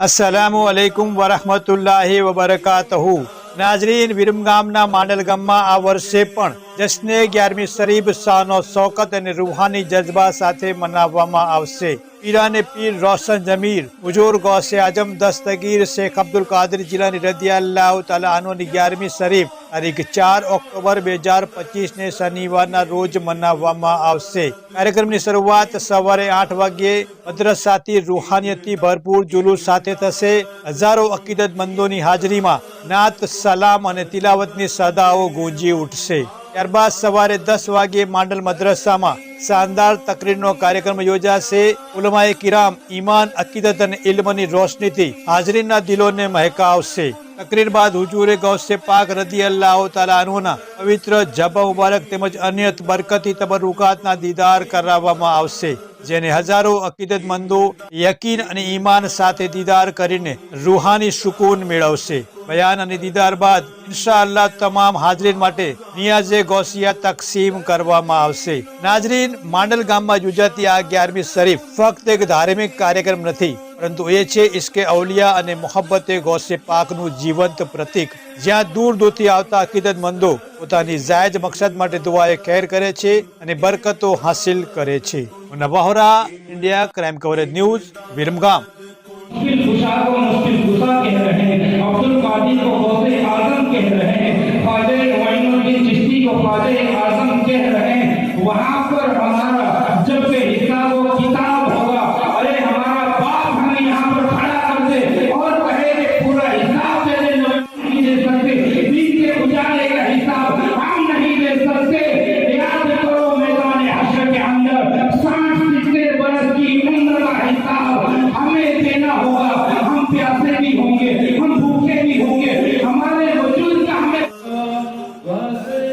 અસલામુ અલૈકુમ વરહમતુલ્લાહ વબરકાતહુ નાઝરીન વિરમગામના માંડલ ગામમાં આ વર્ષે પણ જશ્ને ગ્યારમી શરીફ શાહનો શોકત અને રૂહાની જજ્બા સાથે મનાવવામાં આવશે. પીરાને પીર રોશન જમીર હુજુર ગૌસે આજમ દસ્તગીર શેખ અબ્દુલ કાદર જિલ્લાની રદિયાલ્લાહ તાલા ગ્યારમી શરીફ તારીખ ચાર ઓક્ટોબર બે હજાર પચીસને શનિવારના રોજ મનાવવામાં આવશે. કાર્યક્રમની શરૂઆત સવારે આઠ વાગ્યે મદ્રસાથી રૂહાનિયતથી ભરપૂર જુલુસ સાથે થશે. હજારો અકીદતમંદોની હાજરીમાં નાત, સલામ અને તિલાવતની સદાઓ ગુંજી ઉઠશે. ત્યારબાદ સવારે દસ વાગ્યે માંડલ મદ્રસામાં શાનદાર તકરીરનો કાર્યક્રમ યોજાશે. ઉલમાએ કિરામ, ઈમાન, અકીદત અને ઇલ્મની રોશનીથી હાજરીના દિલોને મહેકાવશે. તકરીર બાદ હુજુરે ગૌસે પાક રદી અલ્લાહ તાલા અનહુના. પવિત્ર જબા મુબારક તેમજ અન્ય બરકતી તબરુકાતના દીદાર કરાવવામાં આવશે, જેને હજારો અકીદતમંદો યકીન અને ઈમાન સાથે દીદાર કરીને રૂહાની સુકૂન મેળવશે. બયાન અને દીદાર બાદ ઇન્શાઅલ્લાહ તમામ હાજરીન માટે નિયાઝે ગોસિયા તકસીમ કરવામાં આવશે. નાજરીન, માંડલ ગામમાં યોજાતી આ અગિયારમી શરીફ ફક્ત એક ધાર્મિક કાર્યક્રમ નથી પરંતુ એ છે ઇશ્કે અવલિયા અને મોહબ્બતે ગૌસે પાકનું જીવંત પ્રતીક જ્યાં દૂર દૂરથી આવતા અકીદતમંદો પોતાની જાયજ મકસદ માટે દુઆએ ખેર કરે છે અને બરકતો હાસિલ કરે છે નવાહોરા India crime coverage news Viramgam मुश्किल कुशा को मुश्किल कुशा कह रहे हैं अब्दुल कादिर को गौसे आजम कह रहे हैं ख्वाजा मोइनुद्दीन चिश्ती को ख्वाजा आजम कह रहे हैं वहाँ पर हमारा जब से हिसाब व किताब हिसाब हमें देना होगा हम प्यासे भी होंगे हम भूखे भी होंगे हमारे वजूद का हमें वास्ता